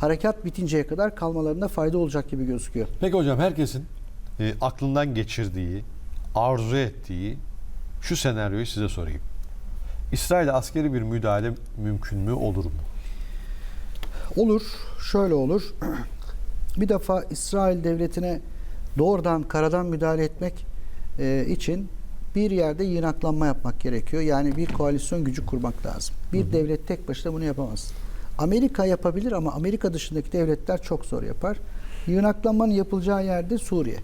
harekat bitinceye kadar kalmalarında fayda olacak gibi gözüküyor. Peki hocam herkesin e, aklından geçirdiği, arzu ettiği şu senaryoyu size sorayım. İsrail'e askeri bir müdahale mümkün mü, olur mu? Olur, şöyle olur. Bir defa İsrail devletine doğrudan karadan müdahale etmek e, için bir yerde yığınaklanma yapmak gerekiyor. Yani bir koalisyon gücü kurmak lazım. Bir devlet tek başına bunu yapamaz. Amerika yapabilir ama Amerika dışındaki devletler çok zor yapar. Yığınaklanmanın yapılacağı yerde Suriye.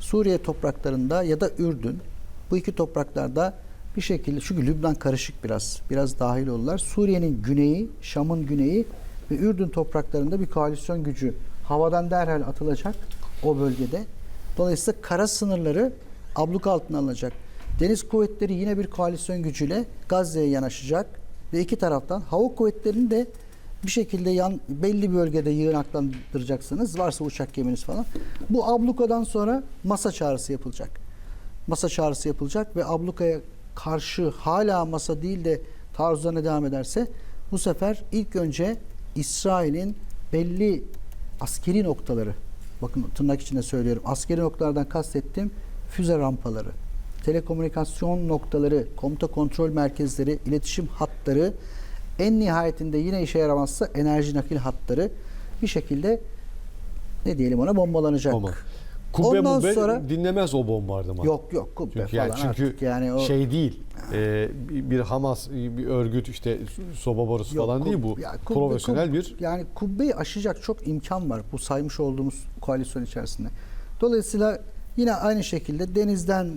Suriye topraklarında ya da Ürdün bu iki topraklarda bir şekilde çünkü Lübnan karışık biraz biraz dahil olurlar. Suriye'nin güneyi, Şam'ın güneyi ve Ürdün topraklarında bir koalisyon gücü havadan derhal atılacak o bölgede. Dolayısıyla kara sınırları abluka altına alınacak. Deniz kuvvetleri yine bir koalisyon gücüyle Gazze'ye yanaşacak ve iki taraftan hava kuvvetlerini de bir şekilde yan belli bir bölgede yığınaklandıracaksınız. Varsa uçak geminiz falan. Bu ablukadan sonra masa çağrısı yapılacak. Masa çağrısı yapılacak ve ablukaya karşı hala masa değil de taarruzlarına devam ederse bu sefer ilk önce İsrail'in belli askeri noktaları bakın tırnak içinde söylüyorum askeri noktalardan kastettiğim füze rampaları telekomünikasyon noktaları komuta kontrol merkezleri iletişim hatları en nihayetinde yine işe yaramazsa enerji nakil hatları bir şekilde ne diyelim ona bombalanacak. Bomba. Kubbe Ondan mubbe sonra dinlemez o bombardıman. yok yok kubbe Çünkü, falan yani, çünkü artık yani o şey değil. e, bir Hamas bir örgüt işte soba borusu Yok, falan kub- değil bu. ya kubbe- Profesyonel kub- bir yani kubbeyi aşacak çok imkan var bu saymış olduğumuz koalisyon içerisinde. Dolayısıyla yine aynı şekilde denizden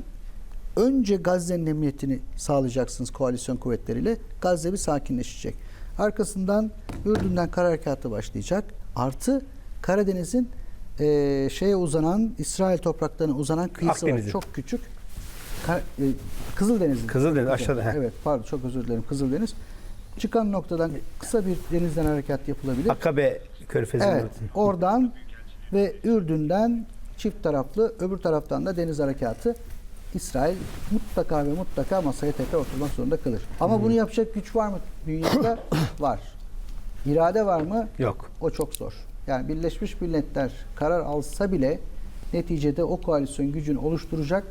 önce Gazze'nin emniyetini sağlayacaksınız koalisyon kuvvetleriyle. Gazze bir sakinleşecek. Arkasından Ürdün'den kara harekatı başlayacak. Artı Karadeniz'in eee, şeye uzanan İsrail topraklarına uzanan kıyısı var. Çok küçük. Ka- e, Kızıldeniz'in. Kızıldeniz, aşağıda, he. Evet pardon çok özür dilerim Kızıldeniz. Çıkan noktadan kısa bir denizden harekat yapılabilir. Akabe Körfezi'nin Evet, oradan ve Ürdün'den çift taraflı, öbür taraftan da deniz harekatı İsrail mutlaka ve mutlaka masaya tekrar oturmak zorunda kalır. Ama bunu yapacak güç var mı dünyada? var. İrade var mı? Yok. O çok zor. Yani Birleşmiş Milletler karar alsa bile neticede o koalisyon gücünü oluşturacak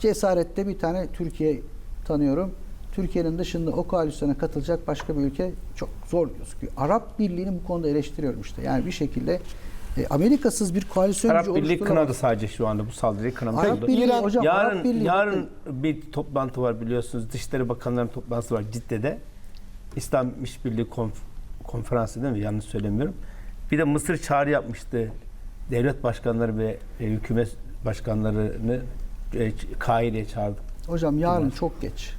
cesarette bir tane Türkiye tanıyorum. Türkiye'nin dışında o koalisyona katılacak başka bir ülke çok zor gözüküyor. Arap Birliği'ni bu konuda eleştiriyorum işte. Yani bir şekilde e, Amerikasız bir koalisyon Arap Birliği kınadı sadece şu anda bu saldırıyı kınamış Arap oldu. Birliği İran- hocam yarın Arap Birliği yarın bir toplantı var biliyorsunuz. Dışişleri Bakanlarının toplantısı var Cidde'de. İslam İşbirliği konf- konferansı değil mi? Yanlış söylemiyorum. Bir de Mısır çağrı yapmıştı. Devlet başkanları ve e, hükümet başkanlarını e, Kahire'ye çağırdı. Hocam yarın çok geç.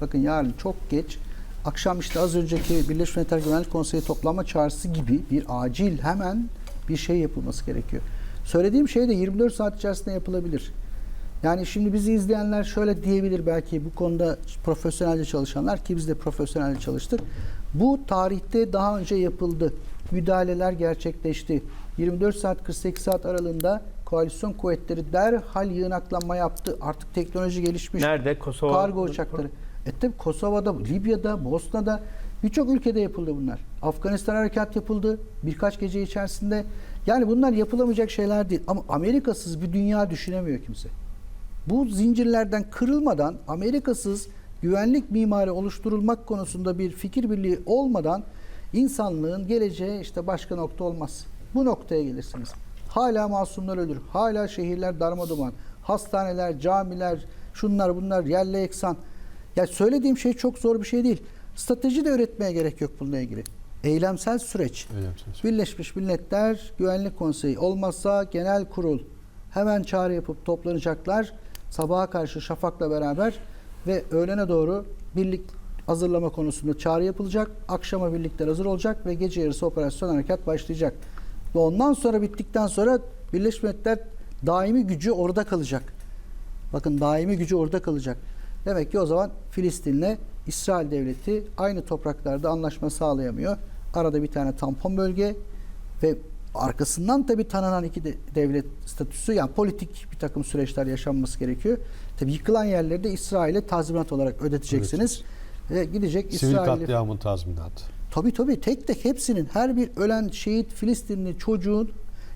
Bakın yarın çok geç. Akşam işte az önceki Birleşmiş Milletler Güvenlik Konseyi toplanma çağrısı gibi bir acil hemen bir şey yapılması gerekiyor. Söylediğim şey de 24 saat içerisinde yapılabilir. Yani şimdi bizi izleyenler şöyle diyebilir belki bu konuda profesyonelce çalışanlar ki biz de profesyonelce çalıştık. Bu tarihte daha önce yapıldı. Müdahaleler gerçekleşti. 24 saat 48 saat aralığında koalisyon kuvvetleri derhal yığınaklanma yaptı. Artık teknoloji gelişmiş. Nerede? Kosova. Kargo uçakları. E tabi Kosova'da, Libya'da, Bosna'da birçok ülkede yapıldı bunlar. Afganistan harekat yapıldı birkaç gece içerisinde. Yani bunlar yapılamayacak şeyler değil. Ama Amerikasız bir dünya düşünemiyor kimse. Bu zincirlerden kırılmadan Amerikasız güvenlik mimarı oluşturulmak konusunda bir fikir birliği olmadan insanlığın geleceği işte başka nokta olmaz. Bu noktaya gelirsiniz. Hala masumlar ölür. Hala şehirler darmaduman. Hastaneler, camiler, şunlar bunlar yerle eksan. Ya söylediğim şey çok zor bir şey değil. Strateji de üretmeye gerek yok bununla ilgili. Eylemsel süreç. Eylemsel süreç. Birleşmiş Milletler Güvenlik Konseyi olmazsa genel kurul hemen çağrı yapıp toplanacaklar. Sabaha karşı Şafak'la beraber ve öğlene doğru birlik hazırlama konusunda çağrı yapılacak. Akşama birlikler hazır olacak ve gece yarısı operasyon harekat başlayacak. Ve ondan sonra bittikten sonra Birleşmiş Milletler daimi gücü orada kalacak. Bakın daimi gücü orada kalacak. Demek ki o zaman Filistin'le İsrail devleti aynı topraklarda anlaşma sağlayamıyor. Arada bir tane tampon bölge ve arkasından tabii tanınan iki de- devlet statüsü yani politik bir takım süreçler yaşanması gerekiyor. Tabii yıkılan yerleri de İsrail'e tazminat olarak ödeteceksiniz. Ve gidecek sivil İsrail'i katliamın tazminatı. Tabii tabii tek tek hepsinin her bir ölen şehit Filistinli çocuğun,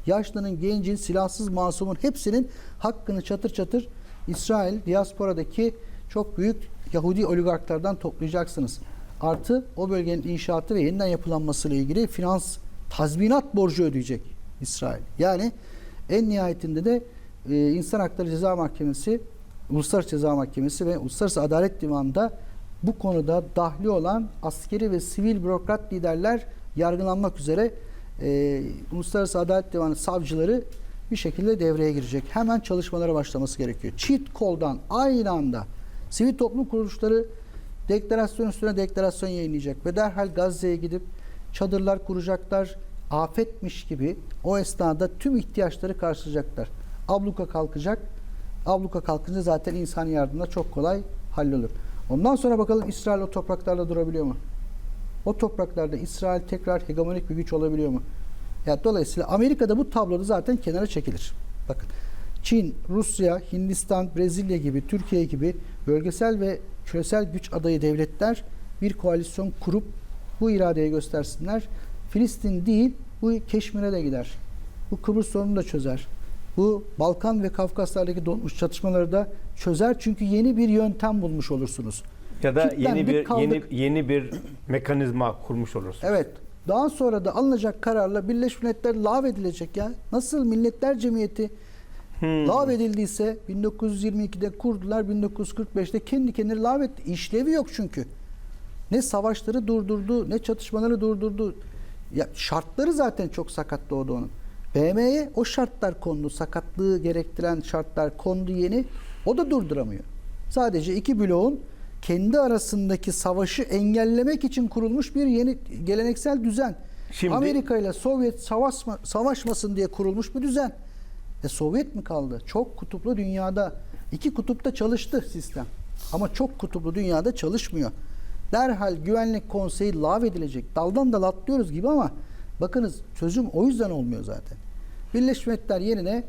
yaşlının, gencin, silahsız masumun hepsinin hakkını çatır çatır İsrail diasporadaki çok büyük Yahudi oligarklardan toplayacaksınız. Artı o bölgenin inşaatı ve yeniden yapılanması ile ilgili finans tazminat borcu ödeyecek İsrail. Yani en nihayetinde de e, İnsan Hakları Ceza Mahkemesi, Uluslararası Ceza Mahkemesi ve Uluslararası Adalet Divanı'nda bu konuda dahli olan askeri ve sivil bürokrat liderler yargılanmak üzere e, Uluslararası Adalet Divanı savcıları bir şekilde devreye girecek. Hemen çalışmalara başlaması gerekiyor. Cheat call'dan aynı anda sivil toplum kuruluşları deklarasyon üstüne deklarasyon yayınlayacak ve derhal Gazze'ye gidip çadırlar kuracaklar. Afetmiş gibi o esnada tüm ihtiyaçları karşılayacaklar. Abluka kalkacak. Abluka kalkınca zaten insan yardımına çok kolay hallolur. Ondan sonra bakalım İsrail o topraklarda durabiliyor mu? O topraklarda İsrail tekrar hegemonik bir güç olabiliyor mu? Ya dolayısıyla Amerika'da bu tabloda zaten kenara çekilir. Bakın Çin, Rusya, Hindistan, Brezilya gibi, Türkiye gibi bölgesel ve küresel güç adayı devletler bir koalisyon kurup bu iradeyi göstersinler. Filistin değil, bu Keşmir'e de gider. Bu Kıbrıs sorununu da çözer. Bu Balkan ve Kafkaslardaki donmuş çatışmaları da çözer. Çünkü yeni bir yöntem bulmuş olursunuz. Ya da yeni Kitlendik, bir yeni kaldık. yeni bir mekanizma kurmuş olursunuz. Evet. Daha sonra da alınacak kararla Birleşmiş Milletler lağvedilecek ya. Nasıl Milletler Cemiyeti Hmm. lağvedildiyse 1922'de kurdular, 1945'te kendi kendine lağvetti. İşlevi yok çünkü. Ne savaşları durdurdu, ne çatışmaları durdurdu. Ya şartları zaten çok sakat doğdu onun. BM'ye o şartlar kondu, sakatlığı gerektiren şartlar kondu yeni. O da durduramıyor. Sadece iki bloğun kendi arasındaki savaşı engellemek için kurulmuş bir yeni geleneksel düzen. Şimdi- Amerika ile Sovyet savaşma, savaşmasın diye kurulmuş bir düzen. E Sovyet mi kaldı? Çok kutuplu dünyada iki kutupta çalıştı sistem. Ama çok kutuplu dünyada çalışmıyor. Derhal Güvenlik Konseyi lağvedilecek. Daldan dal atlıyoruz gibi ama bakınız çözüm o yüzden olmuyor zaten. Birleşmiş Milletler yerine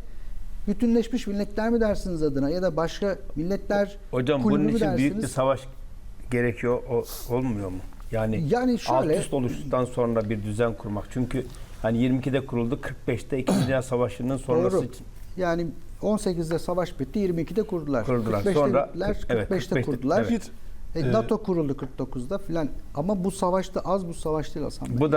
bütünleşmiş milletler mi dersiniz adına ya da başka milletler Hocam bunun için büyük bir dersiniz? savaş gerekiyor o, olmuyor mu? Yani, Yani şöyle- alt üst oluştuktan sonra bir düzen kurmak. Çünkü hani 22'de kuruldu, 45'te 2. Dünya Savaşı'nın sonrası Doğru. için Yani 18'de savaş bitti, 22'de kurdular. Kurdular. 45'te Sonra- bittiler, evet, 45'te 45'te kurdular. evet. E, NATO kuruldu 49'da filan. Ama bu savaşta az bu savaş değil Hasan Bey. bu da